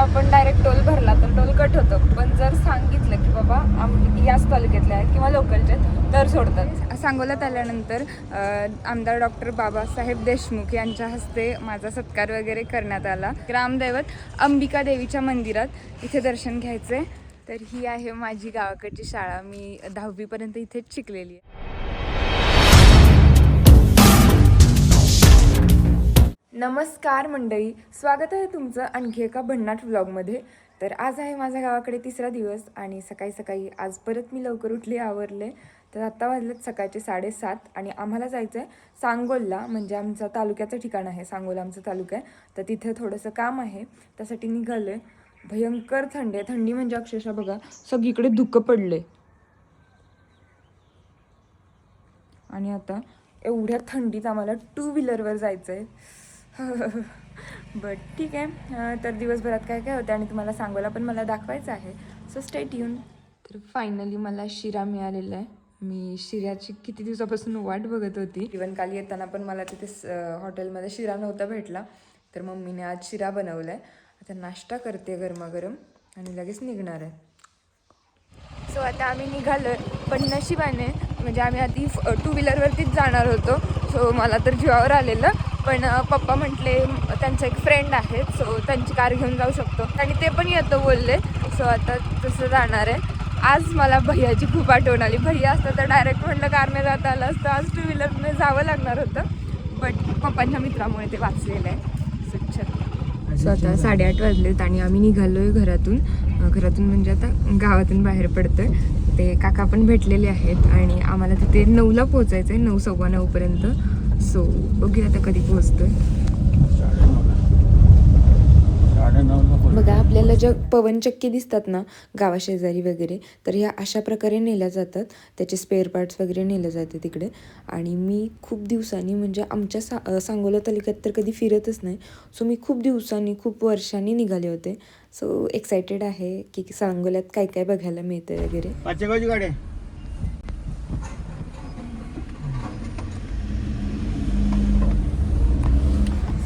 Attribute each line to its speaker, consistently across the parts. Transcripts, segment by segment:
Speaker 1: आपण direct toll भरला तर टोल कट होतो. पण जर सांगितलं की बाबा आम याच तालुक्यातले आहेत किंवा लोकलचे तर सोडतात. सांगोल्यात आल्यानंतर आमदार डॉक्टर बाबासाहेब देशमुख यांच्या हस्ते माझा सत्कार वगैरे करण्यात आला. ग्रामदैवत अंबिका देवीच्या मंदिरात इथे दर्शन घ्यायचे. तर ही आहे माझी गावाकडची शाळा. मी दहावीपर्यंत इथेच शिकलेली आहे. नमस्कार मंडळी स्वागत आहे तुमचं आणखी एका भन्नाट व्लॉगमध्ये तर आज आहे माझ्या गावाकडे तिसरा दिवस आणि सकाळी सकाळी आज परत मी लवकर उठली आवरले. तर आत्ता वाजलेत सकाळचे साडेसात आणि आम्हाला जायचं आहे सांगोलला म्हणजे आमचं तालुक्याचं ठिकाण आहे सांगोला आमचं तालुका आहे. तर तिथे थोडंसं काम आहे त्यासाठी निघालं आहे भयंकर थंडी आहे थंडी म्हणजे अक्षरशः बघा सगळीकडे धुकं पडले आणि आता एवढ्या थंडीत आम्हाला टू व्हीलरवर जायचं आहे बट ठीक आहे. तर दिवसभरात काय काय होतं आणि तुम्हाला सांगायला पण मला दाखवायचं आहे. सो स्टेट येऊन तर फायनली मला शिरा मिळालेला आहे. मी शिऱ्याची किती दिवसापासून वाट बघत होती. इवन काल येताना पण मला तिथे स- हॉटेलमध्ये शिरा नव्हता भेटला. तर मम्मीने आज शिरा बनवला आहे आता नाश्ता करते गरमागरम आणि लगेच निघणार आहे. सो आता आम्ही निघालो पण नशिबाने म्हणजे आम्ही आधी टू व्हीलरवरतीच जाणार होतो. सो मला तर जीवावर आलेलं. पण पप्पा म्हटले त्यांचा एक फ्रेंड आहे सो त्यांची कार घेऊन जाऊ शकतो. आणि ते पण येतो बोलले. सो आता तसं जाणार आहे. आज मला भैयाची खूप आठवण आली. भैया असतं तर डायरेक्ट म्हटलं कारने जाता आलं असतं आज टू व्हीलरने जावं लागणार होतं. बट पप्पांच्या मित्रामुळे ते वाचलेलं आहे. स्वच्छ सो आता साडेआठ वाजलेत आणि आम्ही निघालोय घरातून. अ, घरातून म्हणजे आता गावातून बाहेर पडतोय. ते काका पण भेटलेले आहेत आणि आम्हाला तिथे नऊला पोहोचायचं आहे नऊ सव्वा नऊपर्यंत सो बघूया आता कधी पोहोचतोय. बघा आपल्याला ज्या पवनचक्की दिसतात ना गावाशेजारी वगैरे तर ह्या अशा प्रकारे नेल्या जातात. त्याचे स्पेअर पार्ट्स वगैरे नेले जाते तिकडे आणि मी खूप दिवसांनी म्हणजे आमच्या सा सांगोला तालुक्यात तर कधी फिरतच नाही. सो मी खूप दिवसांनी खूप वर्षांनी निघाले होते. सो एक्सायटेड आहे की सांगोल्यात काय काय बघायला मिळतं वगैरे.
Speaker 2: गाडी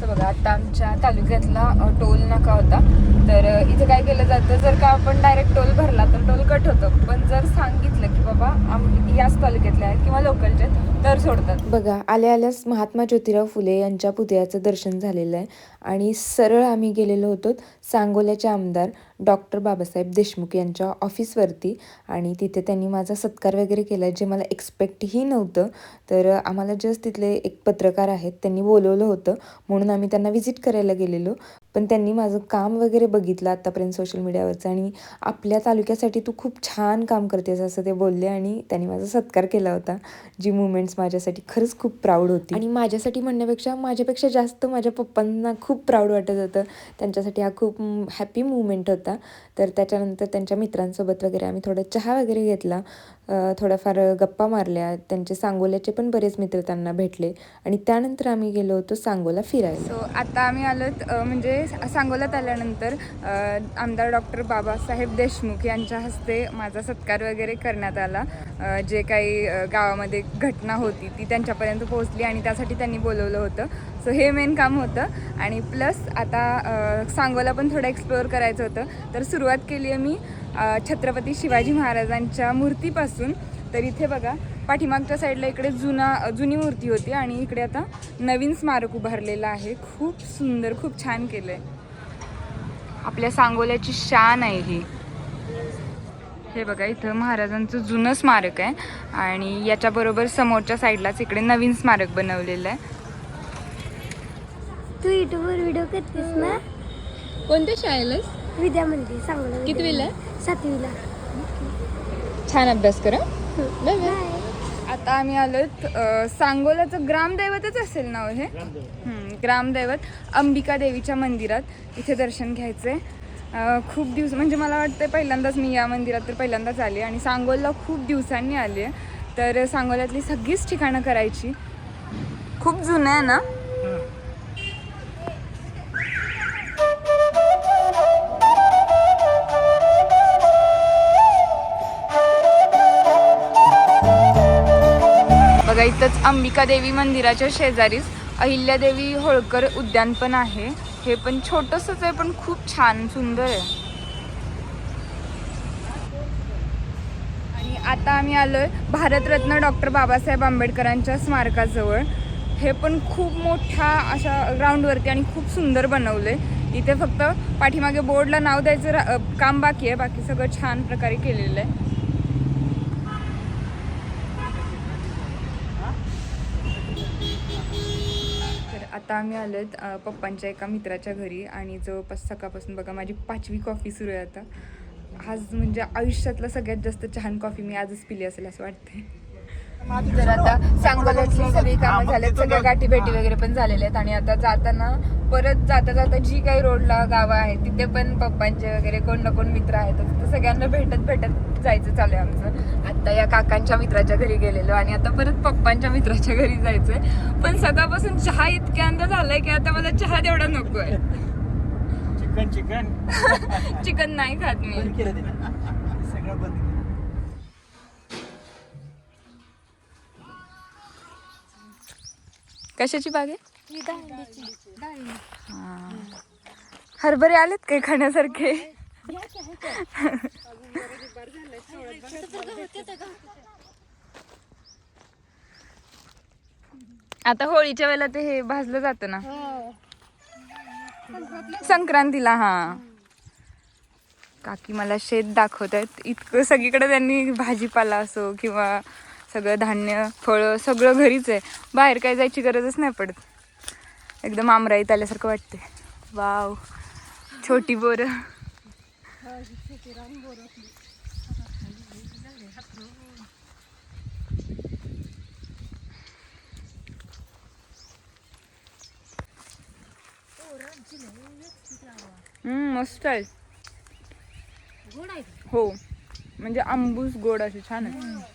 Speaker 1: बघा आता आमच्या तालुक्यातला टोल नाका होता. तर इथे काय केलं जातं जर का आपण डायरेक्ट टोल भरला तर टोल कट होतं. पण जर सांगितलं की बाबा आम याच तालुक्यातले आहेत किंवा लोकलचे आहेत, तर सोडतात. बघा आल्या आल्यास महात्मा ज्योतिराव फुले यांच्या पुतळ्याचं दर्शन झालेलं आहे. आणि सरळ आम्ही गेलेलो होतो. सांगोल्याचे आमदार डॉक्टर बाबासाहेब देशमुख यांच्या ऑफिसवरती. आणि तिथे त्यांनी माझा सत्कार वगैरे केला जे मला एक्सपेक्टही नव्हतं. तर आम्हाला जस्ट तिथले एक पत्रकार आहेत त्यांनी बोलवलं होतं. म्हणून आम्ही त्यांना व्हिजिट करायला गेलेलो. पण त्यांनी माझं काम वगैरे बघितलं आत्तापर्यंत सोशल मीडियावरचं आणि आपल्या तालुक्यासाठी तू खूप छान काम करतेस असं ते बोलले आणि त्यांनी माझा सत्कार केला होता जी मुवमेंट्स माझ्यासाठी खरंच खूप प्राऊड होती. आणि माझ्यासाठी म्हणण्यापेक्षा माझ्यापेक्षा जास्त माझ्या पप्पांना खूप प्राऊड वाटत होतं. त्यांच्यासाठी हा खूप हॅपी मुवमेंट होता. तर त्याच्यानंतर त्यांच्या मित्रांसोबत वगैरे आम्ही थोडं चहा वगैरे घेतला. थोड्याफार गप्पा मारल्या. त्यांचे सांगोल्याचे पण बरेच मित्र त्यांना भेटले. आणि त्यानंतर आम्ही गेलो होतो सांगोला फिरायला. सो आता आम्ही आलो म्हणजे सांगोल्यात आल्यानंतर आमदार डॉक्टर बाबासाहेब देशमुख यांच्या हस्ते माझा सत्कार वगैरे करण्यात आला. जे काही गावामध्ये घटना होती ती त्यांच्यापर्यंत पोहोचली आणि त्यासाठी त्यांनी बोलवलं होतं. सो हे मेन काम होतं. आणि प्लस आता सांगोला पण थोडं एक्सप्लोअर करायचं होतं. तर सुरुवात केली आहे मी छत्रपती शिवाजी महाराजांच्या मूर्तीपासून. तर इथे बघा पाठीमागच्या साईडला इकडे जुना जुनी मूर्ती होती आणि इकडे आता नवीन स्मारक उभारलेलं आहे. खूप सुंदर खूप छान केलं आहे आपल्या सांगोल्याची शान आहे ही. हे बघा इथं महाराजांचं जुनं स्मारक आहे आणि याच्याबरोबर समोरच्या साईडलाच इकडे नवीन स्मारक बनवलेलं आहे.
Speaker 3: तू युट्यूबवर व्हिडिओ करतेस ना?
Speaker 1: कोणत्या शाळेला
Speaker 3: विद्या म्हणते सांगू
Speaker 1: कितवीला?
Speaker 3: सातवीला.
Speaker 1: छान अभ्यास करा.
Speaker 3: बाय.
Speaker 1: आता आम्ही आलोत अ, सांगोल्याचं ग्रामदैवतच असेल ना हो? हे हम्म, ग्रामदैवत अंबिका देवीच्या मंदिरात. इथे दर्शन घ्यायचंय. अ, खूप दिवस म्हणजे मला वाटतं पहिल्यांदाच मी या मंदिरात तर पहिल्यांदाच आले आणि सांगोलला खूप दिवसांनी आली आहे. तर सांगोल्यातली सगळीच ठिकाणं करायची. खूप जुनं आहे ना? बघा इथंच अंबिका देवी मंदिराच्या शेजारीच अहिल्यादेवी होळकर उद्यान पण आहे. हे पण छोटंसंच आहे पण खूप छान सुंदर आहे. आणि आता आम्ही आलोय भारतरत्न डॉक्टर बाबासाहेब आंबेडकरांच्या स्मारकाजवळ. हे पण खूप मोठ्या अशा ग्राउंडवरती आणि खूप सुंदर बनवलंय. इथे फक्त पाठीमागे बोर्डला नाव द्यायचं रा- काम बाकी आहे बाकी सगळं छान प्रकारे केलेलं आहे तर आता आम्ही आलो आहेत पप्पांच्या एका मित्राच्या घरी आणि जवळपास सकाळपासून बघा माझी पाचवी कॉफी सुरू आहे आता. आज म्हणजे आयुष्यातला सगळ्यात जास्त छान कॉफी मी आजच पिली असेल असं वाटतंय. तर आता सांगोल्यातली सगळी कामं झालेत. सगळ्या गाठी भेटी वगैरे पण झालेल्या आहेत आणि आता जाताना परत जाता जाता जी काही रोडला गावं आहेत तिथे पण पप्पांचे वगैरे कोण ना कोण मित्र आहेत. तर सगळ्यांना भेटत भेटत जायचं चालू आहे आमचं. आता या काकांच्या मित्राच्या घरी गेलेलो आणि आता परत पप्पांच्या मित्राच्या घरी जायचंय. पण सकाळपासून चहा इतक्यांदा झालाय की आता मला चहा तेवढा नको आहे
Speaker 2: चिकन चिकन.
Speaker 1: चिकन नाही खात मी. कशाची बाग आहे? हा. हरभरे आलेत काही खाण्यासारखे? आता होळीच्या वेळेला ते हे भाजलं जातं ना. संक्रांतीला हा. काकी मला शेत दाखवत आहेत इतकं सगळीकडे त्यांनी भाजीपाला असो किंवा सगळं धान्य फळं सगळं घरीच आहे. बाहेर काय जायची गरजच नाही पडत. एकदम आमराईत आल्यासारखं वाटते वाव. छोटी बोरं. मस्त आहे. हो. म्हणजे आंबूस गोड असे छान आहे.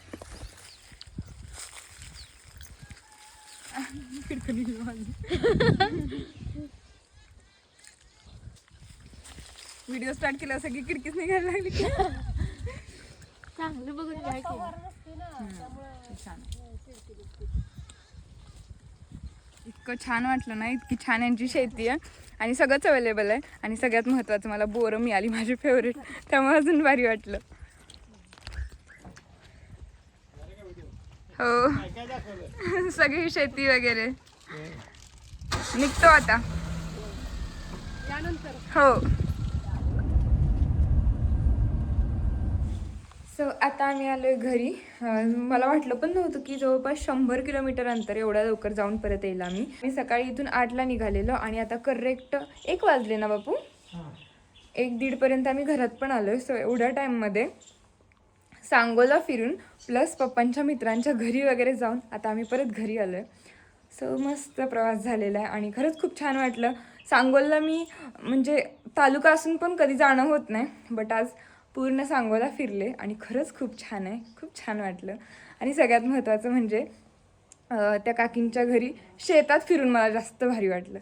Speaker 1: व्हिडिओ स्टार्ट केला सगळी खिडकीच निघायला लागली. की.
Speaker 3: चांगलं बघून.
Speaker 1: छान इतकं छान वाटलं ना इतकी छान यांची शेती आहे. आणि सगळंच अवेलेबल आहे. आणि सगळ्यात महत्त्वाचं मला बोरं मिळाली माझी फेवरेट त्यामुळे अजून भारी वाटलं. हो. सगळी शेती वगैरे. निघतो आता. हो. सो आता आम्ही आलोय घरी. मला वाटलं पण नव्हतं की जवळपास शंभर किलोमीटर अंतर एवढ्या लवकर जाऊन परत येईल आम्ही. मी सकाळी इथून आठला निघालेलो आणि आता करेक्ट एक वाजले ना बापू? एक दीडपर्यंत आम्ही घरात पण आलोय. सो एवढ्या टाईममध्ये सांगोला फिरून प्लस पप्पांच्या मित्रांच्या घरी वगैरे जाऊन आता आम्ही परत घरी आलो आहे सो मस्त प्रवास झालेला आहे आणि खरंच खूप छान वाटलं. सांगोलला मी म्हणजे तालुका असून पण कधी जाणं होत नाही बट आज पूर्ण सांगोला फिरले आणि खरंच खूप छान आहे खूप छान वाटलं. आणि सगळ्यात महत्त्वाचं म्हणजे त्या काकींच्या घरी शेतात फिरून मला जास्त भारी वाटलं.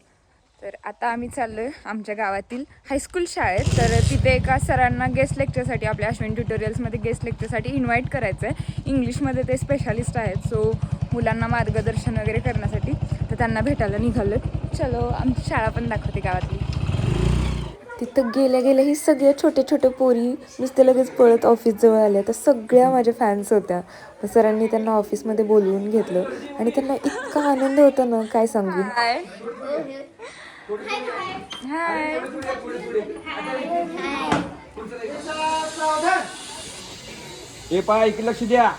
Speaker 1: तर आता आम्ही चाललो आहे आमच्या गावातील हायस्कूल शाळेत. तर तिथे एका सरांना गेस्ट लेक्चरसाठी आपल्या अश्विन ट्युटोरियल्समध्ये गेस्ट लेक्चरसाठी इन्व्हाइट करायचं आहे इंग्लिशमध्ये ते स्पेशालिस्ट आहेत सो मुलांना मार्गदर्शन वगैरे करण्यासाठी तर त्यांना भेटायला निघालो चलो आमची शाळा पण दाखवते गावातली. तिथं गेल्या गेल्या ही सगळ्या छोट्या छोट्या पोरी नुसते लगेच पळत ऑफिसजवळ आल्या. तर सगळ्या माझ्या फॅन्स होत्या. मग सरांनी त्यांना ऑफिसमध्ये बोलवून घेतलं. आणि त्यांना इतका आनंद होता ना काय सांगू? हाय हाय
Speaker 2: ए पाय इकडे लक्ष द्या.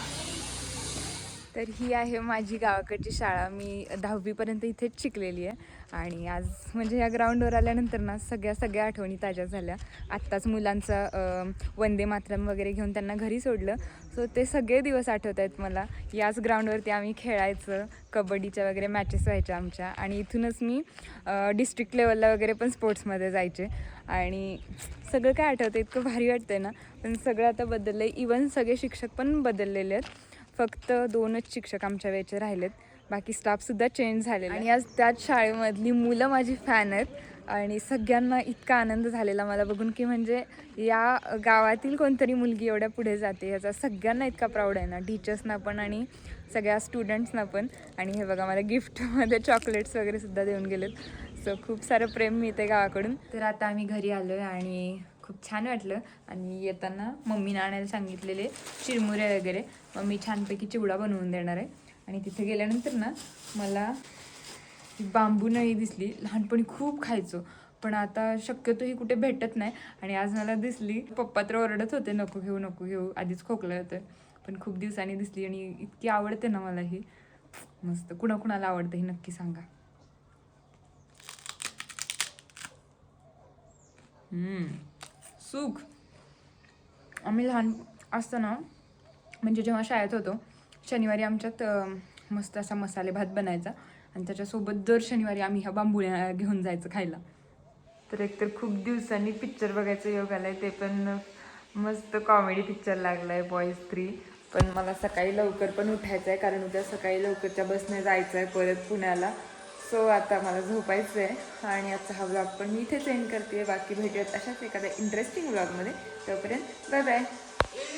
Speaker 1: तर ही आहे माझी गावाकडची शाळा. मी दहावीपर्यंत इथेच शिकलेली आहे. आणि आज म्हणजे या ग्राउंडवर आल्यानंतर ना सगळ्या सगळ्या आठवणी ताज्या झाल्या. आत्ताच मुलांचा वंदे मातरम वगैरे घेऊन त्यांना घरी सोडलं. सो ते सगळे दिवस आठवत आहेत मला. याच ग्राउंडवरती आम्ही खेळायचं कबड्डीच्या वगैरे मॅचेस व्हायच्या आमच्या. आणि इथूनच मी डिस्ट्रिक्ट लेवलला वगैरे पण स्पोर्ट्समध्ये जायचे. आणि सगळं काय आठवतं इतकं भारी वाटतं आहे ना. पण सगळं आता बदललं आहे इवन सगळे शिक्षक पण बदललेले आहेत. फक्त दोनच शिक्षक आमच्या वेळेचे राहिलेत. बाकी स्टाफसुद्धा चेंज झालेला आणि आज त्याच शाळेमधली मुलं माझी फॅन आहेत. आणि सगळ्यांना इतका आनंद झालेला मला बघून की म्हणजे या गावातील कोणतरी मुलगी एवढ्या पुढे जाते याचा सगळ्यांना इतका प्राऊड आहे ना. टीचर्सना पण आणि सगळ्या स्टुडंट्सना पण. आणि हे बघा मला गिफ्टमध्ये चॉकलेट्स वगैरे सुद्धा देऊन गेलेत. सो सो खूप सारं प्रेम मिळते गावाकडून. तर आता आम्ही घरी आलो आहे आणि खूप छान वाटलं. आणि येताना मम्मीनं आणायला सांगितलेले चिरमुरे वगैरे. मम्मी छानपैकी चिवडा बनवून देणार आहे. आणि तिथे गेल्यानंतर ना मला बांबू नळी दिसली. लहानपणी खूप खायचो. पण आता शक्यतो ही कुठे भेटत नाही. आणि आज मला दिसली. पप्पा तर ओरडत होते नको घेऊ नको घेऊ. आधीच खोकलं होतं. पण खूप दिवसांनी दिसली आणि इतकी आवडते ना मला ही. मस्त. कुणाकुणाला आवडतं ही नक्की सांगा. हम्म, सुख. आम्ही लहान असताना म्हणजे जेव्हा शाळेत होतो शनिवारी आमच्यात मस्त असा मसाले भात बनायचा आणि त्याच्यासोबत दर शनिवारी आम्ही ह्या बांबुळ्या घेऊन जायचं खायला. तर एकतर खूप दिवसांनी पिक्चर बघायचं योग आलाय ते पण मस्त कॉमेडी पिक्चर लागलाय बॉईज थ्री पण मला सकाळी लवकर पण उठायचं आहे कारण उद्या सकाळी लवकरच्या बसने जायचं आहे परत पुण्याला. सो आता मला झोपायचं आहे आणि आजचा हा ब्लॉग पण मी इथेच एंड करते बाकी भेटूयात अशाच एखाद्या इंटरेस्टिंग ब्लॉगमध्ये तोपर्यंत बाय बाय